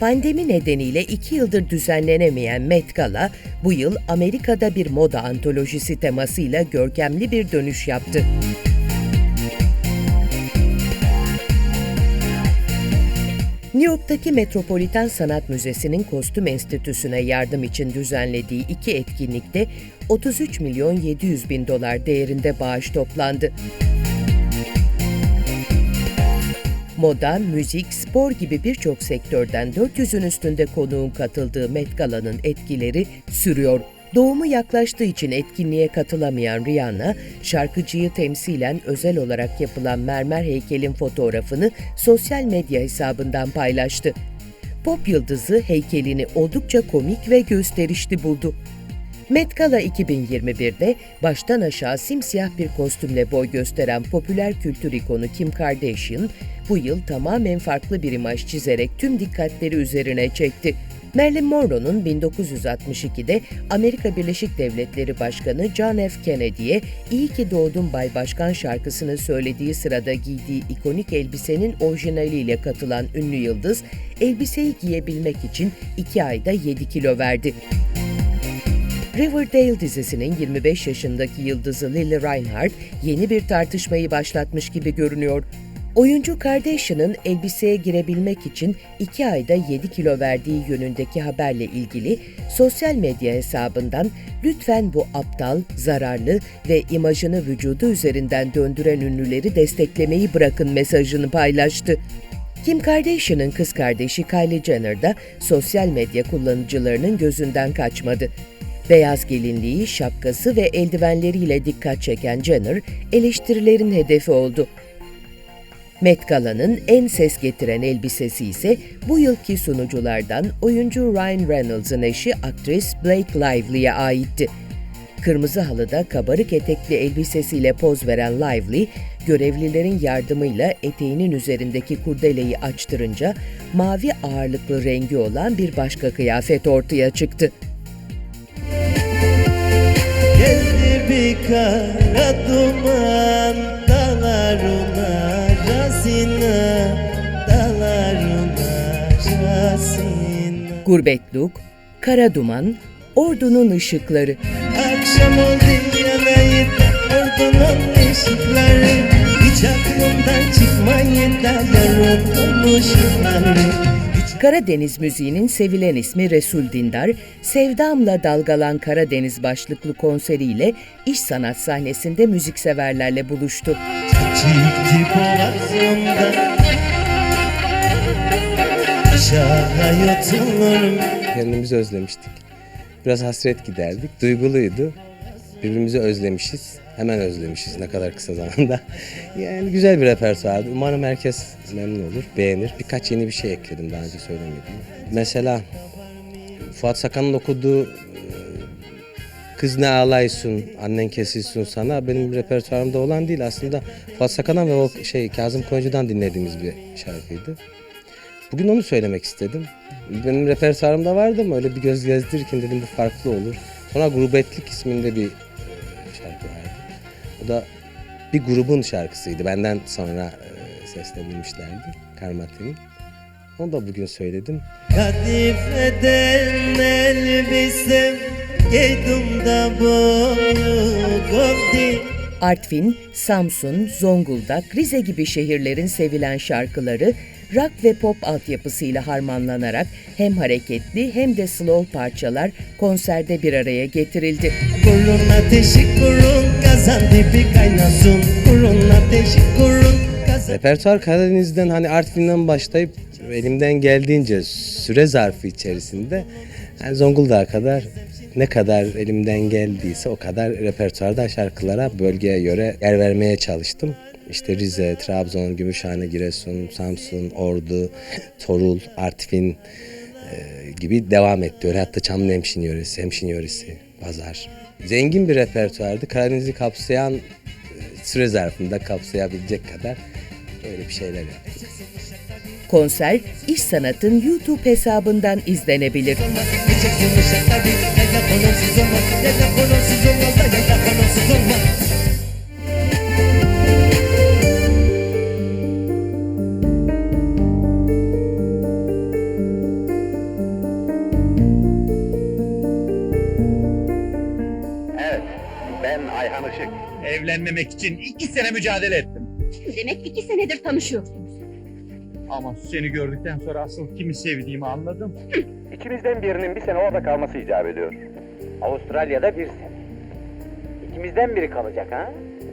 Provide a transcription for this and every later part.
Pandemi nedeniyle iki yıldır düzenlenemeyen Met Gala, bu yıl Amerika'da bir moda antolojisi temasıyla görkemli bir dönüş yaptı. New York'taki Metropolitan Sanat Müzesi'nin Kostüm Enstitüsü'ne yardım için düzenlediği iki etkinlikte 33 milyon 700 bin dolar değerinde bağış toplandı. Moda, müzik, spor gibi birçok sektörden 400'ün üstünde konuğun katıldığı Met Gala'nın etkileri sürüyor. Doğumu yaklaştığı için etkinliğe katılamayan Rihanna, şarkıcıyı temsilen özel olarak yapılan mermer heykelin fotoğrafını sosyal medya hesabından paylaştı. Pop yıldızı heykelini oldukça komik ve gösterişli buldu. Met Gala 2021'de baştan aşağı simsiyah bir kostümle boy gösteren popüler kültür ikonu Kim Kardashian, bu yıl tamamen farklı bir imaj çizerek tüm dikkatleri üzerine çekti. Marilyn Monroe'nun 1962'de Amerika Birleşik Devletleri Başkanı John F. Kennedy'ye "İyi ki doğdun Bay Başkan" şarkısını söylediği sırada giydiği ikonik elbisenin orijinaliyle katılan ünlü yıldız, elbiseyi giyebilmek için 2 ayda 7 kilo verdi. Riverdale dizisinin 25 yaşındaki yıldızı Lily Reinhardt yeni bir tartışmayı başlatmış gibi görünüyor. Oyuncu Kardashian'ın elbiseye girebilmek için 2 ayda 7 kilo verdiği yönündeki haberle ilgili sosyal medya hesabından lütfen bu aptal, zararlı ve imajını vücudu üzerinden döndüren ünlüleri desteklemeyi bırakın mesajını paylaştı. Kim Kardashian'ın kız kardeşi Kylie Jenner da sosyal medya kullanıcılarının gözünden kaçmadı. Beyaz gelinliği, şapkası ve eldivenleriyle dikkat çeken Jenner, eleştirilerin hedefi oldu. Met Gala'nın en ses getiren elbisesi ise bu yılki sunuculardan oyuncu Ryan Reynolds'ın eşi aktris Blake Lively'ye aitti. Kırmızı halıda kabarık etekli elbisesiyle poz veren Lively, görevlilerin yardımıyla eteğinin üzerindeki kurdeleyi açtırınca mavi ağırlıklı rengi olan bir başka kıyafet ortaya çıktı. Geldi bir kara duman Dalaruna Gurbetluk, kara duman, ordunun ışıkları. Akşam oldu yanayım Ordunun ışıkları Hiç aklımdan çıkmayın da Hiç Karadeniz müziğinin sevilen ismi Resul Dindar, Sevdamla Dalgalan Karadeniz başlıklı konseriyle iş sanat sahnesinde müzikseverlerle buluştu. Çıktı boğazımda Aşağı Kendimizi özlemiştik. Biraz hasret giderdik. Duyguluydu. Birbirimizi özlemişiz. Hemen özlemişiz ne kadar kısa zamanda. Yani güzel bir repertuardı. Umarım herkes memnun olur, beğenir. Birkaç yeni bir şey ekledim daha önce söylemiyordum. Mesela Fuat Sakan'ın okuduğu e, Kız ne ağlaysun, annen kesilsin sana benim repertuarımda olan değil. Aslında Fuat Sakan'dan ve o şey Kazım Koyuncu'dan dinlediğimiz bir şarkıydı. Bugün onu söylemek istedim. Benim repertuarımda vardı ama öyle bir göz gezdirirken dedim bu farklı olur. Sonra Grubetlik isminde bir e, şarkı vardı. O da bir grubun şarkısıydı. Benden sonra e, seslenilmişlerdi. Karmati'nin. Onu da bugün söyledim. Kadifeden elbisem Giydim boyu koptu Artvin, Samsun, Zonguldak, Rize gibi şehirlerin sevilen şarkıları rock ve pop altyapısıyla harmanlanarak hem hareketli hem de slow parçalar konserde bir araya getirildi. Kurun ateşi kurun Kazan dibi kaynasın Kurun ateşi kurun Kazan Repertuar Karadeniz'den hani Artvin'den başlayıp elimden geldiğince süre zarfı içerisinde yani Zonguldak'a kadar ne kadar elimden geldiyse o kadar repertuarda şarkılara bölgeye göre yer vermeye çalıştım. İşte Rize, Trabzon, Gümüşhane, Giresun, Samsun, Ordu, Torul, Artvin e, gibi devam etti. Öyle hatta Çamlıhemşin yöresi, Hemşin yöresi, Pazar. Zengin bir repertuardı. Karadeniz'i kapsayan süre zarfında kapsayabilecek kadar böyle bir şeyler yaptık. Konser İş Sanat'ın YouTube hesabından izlenebilir. Gideceksin uşak hadi Yayla kolonsuz olmaz Yayla kolonsuz olmaz da Yayla kolonsuz olmaz Evet, ben Ayhan Işık. Evlenmemek için iki sene mücadele ettim. Demek iki senedir tanışıyorsunuz. Ama seni gördükten sonra asıl kimi sevdiğimi anladım. İkimizden birinin bir sene orada kalması icap ediyor. Avustralya'da bir sene. İkimizden biri kalacak ha?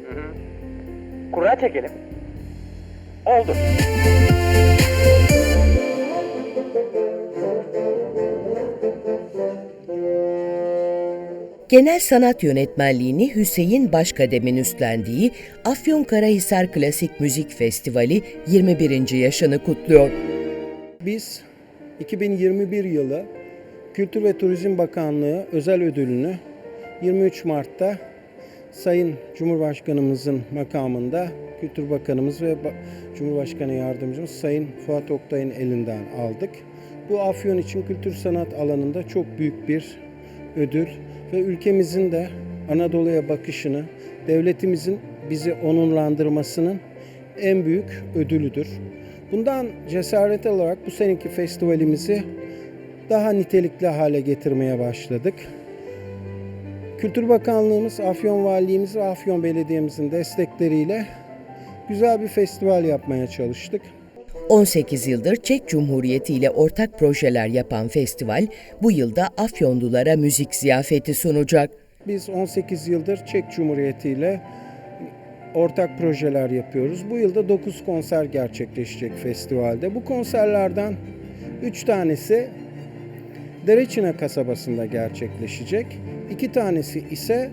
Hı hı. Kura çekelim. Oldu. Genel sanat yönetmenliğini Hüseyin Başkadem'in üstlendiği Afyonkarahisar Klasik Müzik Festivali 21. yaşını kutluyor. Biz 2021 yılı Kültür ve Turizm Bakanlığı özel ödülünü 23 Mart'ta Sayın Cumhurbaşkanımızın makamında Kültür Bakanımız ve Ba- Cumhurbaşkanı Yardımcımız Sayın Fuat Oktay'ın elinden aldık. Bu Afyon için kültür sanat alanında çok büyük bir ödül ve ülkemizin de Anadolu'ya bakışını, devletimizin bizi onurlandırmasının en büyük ödülüdür. Bundan cesaret alarak bu seneki festivalimizi daha nitelikli hale getirmeye başladık. Kültür Bakanlığımız, Afyon Valiliğimiz ve Afyon Belediye'mizin destekleriyle güzel bir festival yapmaya çalıştık. 18 yıldır Çek Cumhuriyeti ile ortak projeler yapan festival bu yılda Afyonlulara müzik ziyafeti sunacak. Biz 18 yıldır Çek Cumhuriyeti ile ortak projeler yapıyoruz. Bu yılda 9 konser gerçekleşecek festivalde. Bu konserlerden 3 tanesi Dereçina kasabasında gerçekleşecek. 2 tanesi ise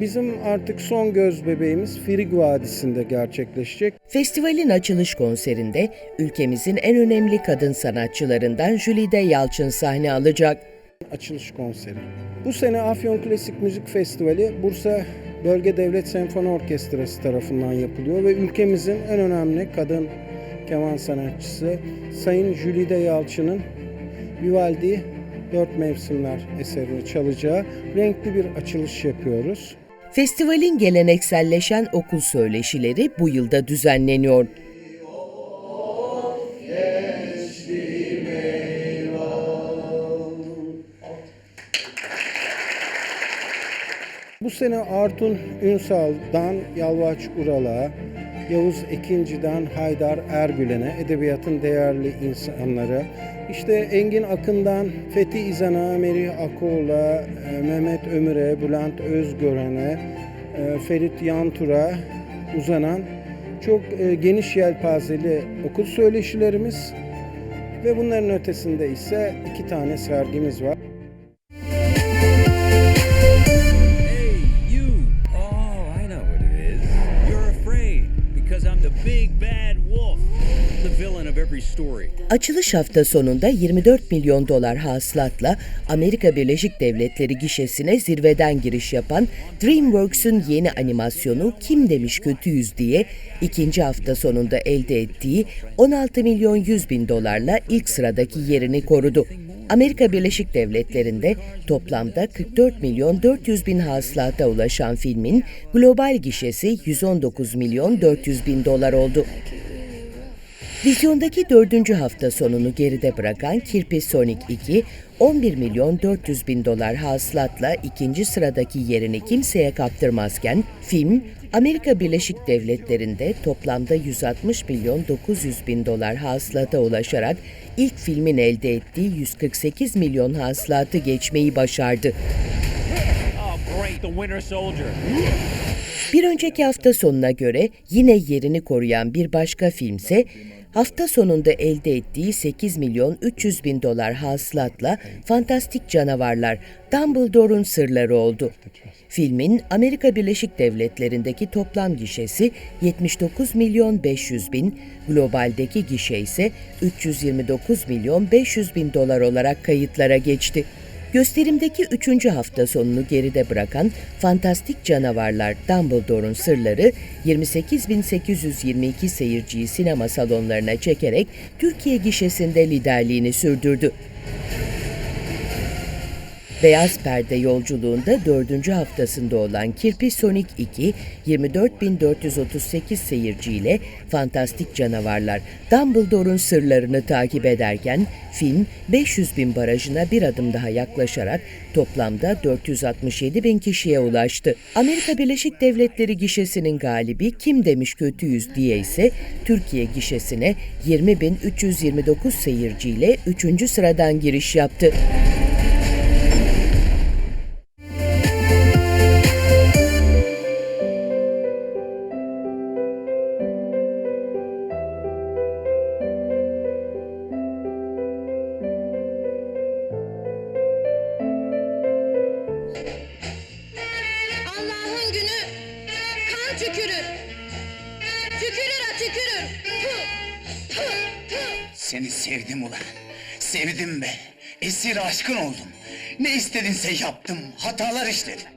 bizim artık son göz bebeğimiz Firig Vadisi'nde gerçekleşecek. Festivalin açılış konserinde ülkemizin en önemli kadın sanatçılarından Jülide Yalçın sahne alacak. açılış konseri. Bu sene Afyon Klasik Müzik Festivali Bursa Bölge Devlet Senfoni Orkestrası tarafından yapılıyor ve ülkemizin en önemli kadın keman sanatçısı Sayın Jülide Yalçın'ın Vivaldi Dört Mevsimler eserini çalacağı renkli bir açılış yapıyoruz. Festivalin gelenekselleşen okul söyleşileri bu yılda düzenleniyor. Bu sene Artun Ünsal'dan Yalvaç Ural'a, Yavuz Ekinci'den Haydar Ergülen'e, edebiyatın değerli insanları, işte Engin Akın'dan Fethi İzan'a, Merih Akoğlu'na, e, Mehmet Ömür'e, Bülent Özgören'e, e, Ferit Yantur'a uzanan çok e, geniş yelpazeli okul söyleşilerimiz ve bunların ötesinde ise iki tane sergimiz var. Açılış hafta sonunda 24 milyon dolar hasılatla Amerika Birleşik Devletleri gişesine zirveden giriş yapan DreamWorks'un yeni animasyonu Kim Demiş Kötüyüz diye ikinci hafta sonunda elde ettiği 16 milyon 100 bin dolarla ilk sıradaki yerini korudu. Amerika Birleşik Devletleri'nde toplamda 44 milyon 400 bin hasılata ulaşan filmin global gişesi 119 milyon 400 bin dolar oldu. Vizyondaki dördüncü hafta sonunu geride bırakan Kirpi Sonic 2, 11 milyon 400 bin dolar hasılatla ikinci sıradaki yerini kimseye kaptırmazken, film Amerika Birleşik Devletleri'nde toplamda 160 milyon 900 bin dolar hasılata ulaşarak ilk filmin elde ettiği 148 milyon hasılatı geçmeyi başardı. Bir önceki hafta sonuna göre yine yerini koruyan bir başka filmse hafta sonunda elde ettiği 8 milyon 300 bin dolar hasılatla Fantastik Canavarlar Dumbledore'un Sırları oldu. Filmin Amerika Birleşik Devletleri'ndeki toplam gişesi 79 milyon 500 bin, globaldeki gişe ise 329 milyon 500 bin dolar olarak kayıtlara geçti. Gösterimdeki üçüncü hafta sonunu geride bırakan Fantastik Canavarlar Dumbledore'un Sırları 28.822 seyirciyi sinema salonlarına çekerek Türkiye gişesinde liderliğini sürdürdü. Beyaz Perde yolculuğunda dördüncü haftasında olan Kirpi Sonic 2, 24.438 seyirciyle Fantastik Canavarlar Dumbledore'un sırlarını takip ederken film 500 bin barajına bir adım daha yaklaşarak toplamda 467 bin kişiye ulaştı. Amerika Birleşik Devletleri gişesinin galibi Kim Demiş Kötüyüz diye ise Türkiye gişesine 20.329 seyirciyle 3. sıradan giriş yaptı. Seni sevdim ulan. Sevdim be. Esir aşkın oldum. Ne istedinse yaptım. Hatalar işledim.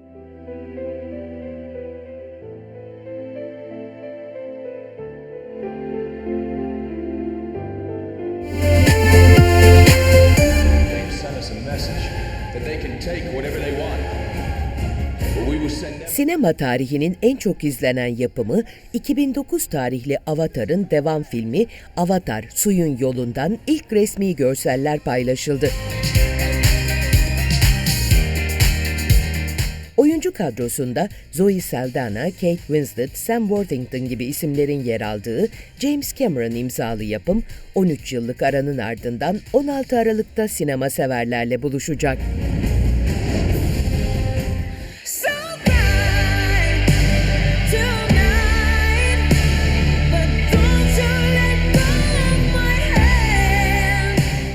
Sinema tarihinin en çok izlenen yapımı 2009 tarihli Avatar'ın devam filmi Avatar Suyun Yolundan ilk resmi görseller paylaşıldı. Oyuncu kadrosunda Zoe Saldana, Kate Winslet, Sam Worthington gibi isimlerin yer aldığı James Cameron imzalı yapım 13 yıllık aranın ardından 16 Aralık'ta sinema severlerle buluşacak.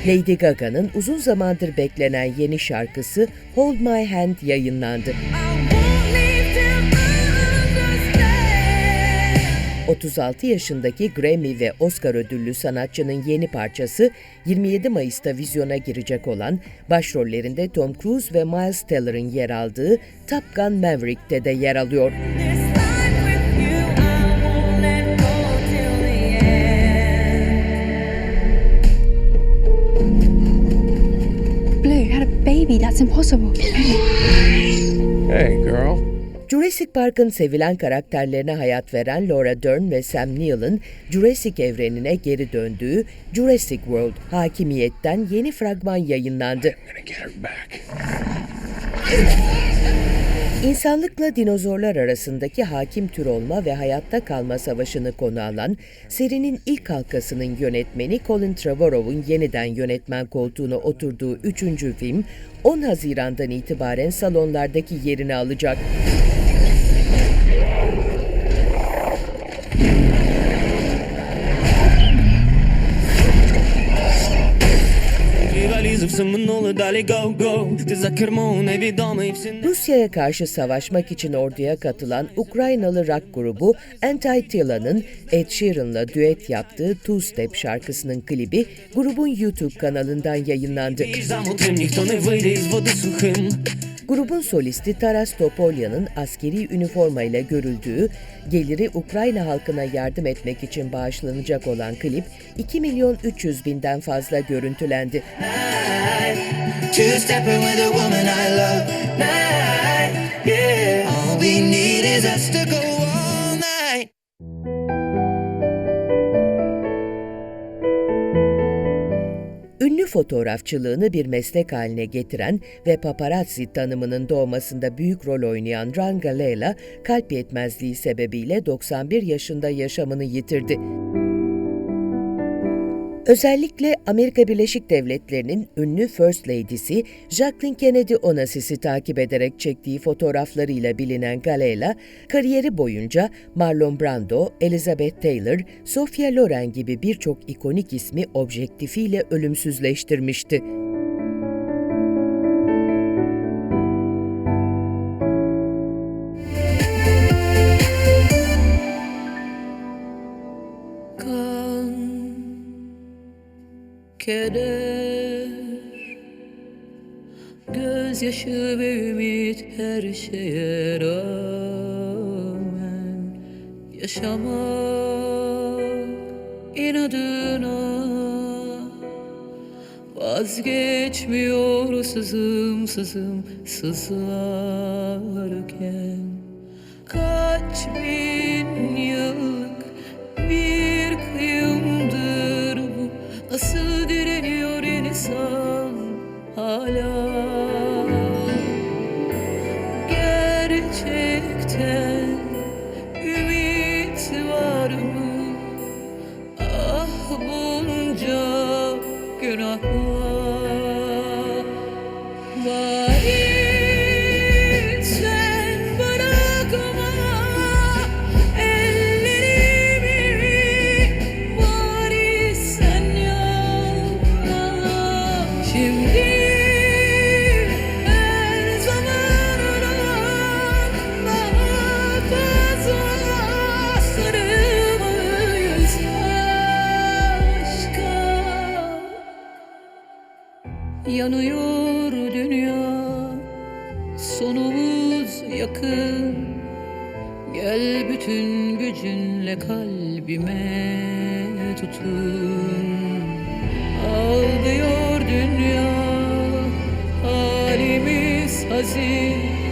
Lady Gaga'nın uzun zamandır beklenen yeni şarkısı Hold My Hand yayınlandı. 36 yaşındaki Grammy ve Oscar ödüllü sanatçının yeni parçası 27 Mayıs'ta vizyona girecek olan başrollerinde Tom Cruise ve Miles Teller'ın yer aldığı Top Gun Maverick'te de yer alıyor. Blue baby. That's impossible. Hey, girl. Jurassic Park'ın sevilen karakterlerine hayat veren Laura Dern ve Sam Neill'ın Jurassic evrenine geri döndüğü Jurassic World Hakimiyet'ten yeni fragman yayınlandı. İnsanlıkla dinozorlar arasındaki hakim tür olma ve hayatta kalma savaşını konu alan serinin ilk halkasının yönetmeni Colin Trevorrow'un yeniden yönetmen koltuğuna oturduğu üçüncü film 10 Haziran'dan itibaren salonlardaki yerini alacak. Rusya'ya karşı savaşmak için orduya katılan Ukraynalı rock grubu Anti-Tilla'nın Ed Sheeran'la düet yaptığı Two Step şarkısının klibi grubun YouTube kanalından yayınlandı. Grubun solisti Taras Topolya'nın askeri üniformayla görüldüğü, geliri Ukrayna halkına yardım etmek için bağışlanacak olan klip 2 milyon 300 binden fazla görüntülendi. Night, fotoğrafçılığını bir meslek haline getiren ve paparazzi tanımının doğmasında büyük rol oynayan Ranga Leela, kalp yetmezliği sebebiyle 91 yaşında yaşamını yitirdi. Özellikle Amerika Birleşik Devletleri'nin ünlü First Lady'si Jacqueline Kennedy Onassis'i takip ederek çektiği fotoğraflarıyla bilinen Galela, kariyeri boyunca Marlon Brando, Elizabeth Taylor, Sofia Loren gibi birçok ikonik ismi objektifiyle ölümsüzleştirmişti. keder Gözyaşı ve ümit her şeye rağmen Yaşamak inadına Vazgeçmiyor sızım sızım sızlarken Kaç bir hazin